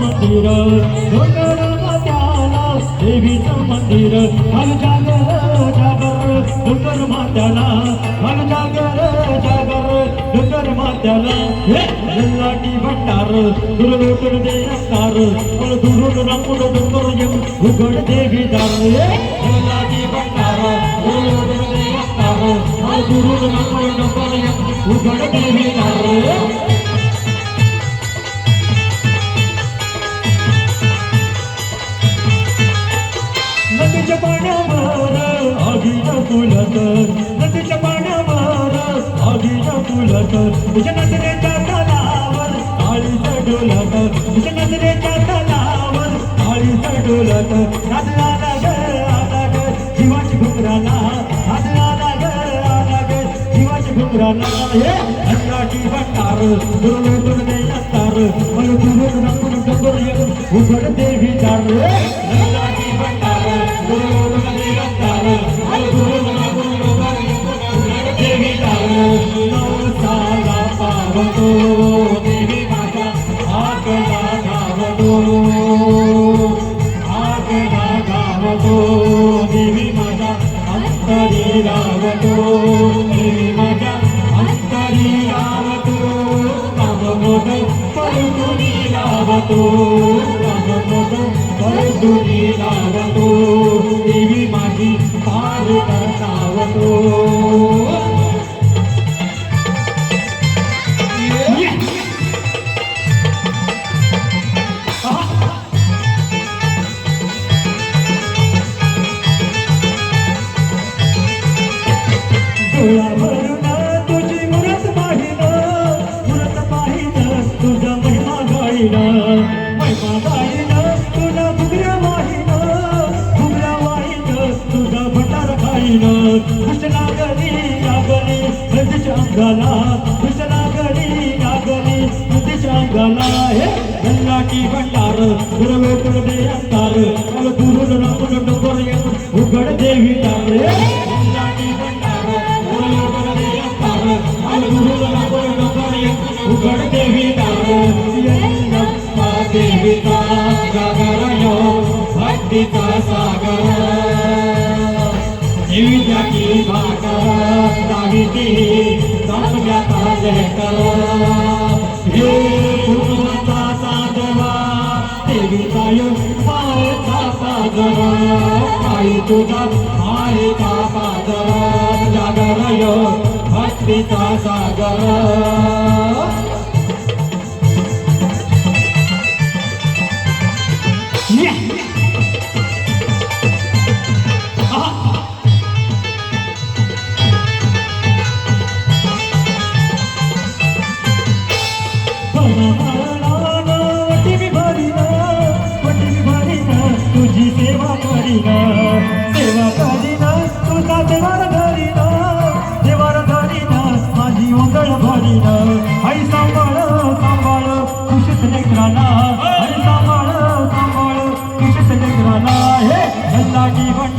मंदिर देवीचं मंदिर मन जागर जागर डुकर मात्याला मन जागर जागर डुकर मात्याला लाटी भंडार दुर्लोटन दे असणार पण दुरून रामून डुकर येऊन उघड देवी दार लाटी भंडार दुर्लोटन दे असणार पण दुरून रामून डुकर येऊन उघड देवी नदीच्या पाण्यावर आगीच्या फुलत नदीच्या पाण्यावर आगीच्या फुलत तुझ्या नजरेच्या तलावर आळीच्या डोलत तुझ्या नजरेच्या तलावर आळीचा डोलत नाद आला ग आला ग जीवाची घुमराला नाद आला ग आला ग जीवाची घुमराला हे अन्नाची भंडार दुर्लोटून दे असणार मला दुरून रंगून डोंगर येऊन उघड देवी दार పదపద పలుకు నీరావతో పదపద పలుకు నీరావతో Yeah. गला अंगाला कृष्णा गली लागली नदीच्या अंगाला हे गंगाची भंडार गुरवेतून दे अंधार मला दुरून रामून डोंगर उघड देवी तारे गंगाची भंडार गुरवेतून दे अंधार मला दुरून रामून उघड देवी दार जीविताची भाकर जागीती चांगल्याचा जय कर हे कुटुंबाचा साधवा देवीचा यो पायचा सागर पायी तुझा पायचा सागर जागर यो भक्तीचा सागर Yeah!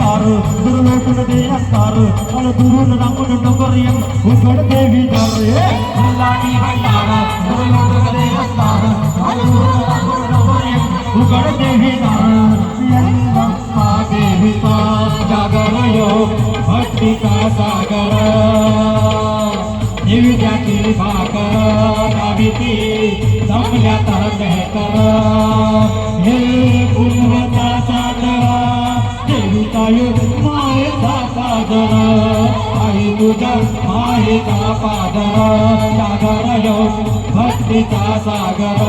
गल्लाची भंडार दुर्लोटून दे असणार मला दुरून रांगून डोंगर येऊन उघड देवी दार हे गल्लाची भंडार दुर्लोटून दे असणार मला दुरून रांगून डोंगर येऊन उघड देवी दार यल्लप्पा देवीचा जागर यो भक्तीचा सागर. निविद्याची भाकर नाविती जमल्या तर बेहतर तुझ्या मायेचा पादर सागर यो भक्तीचा सागर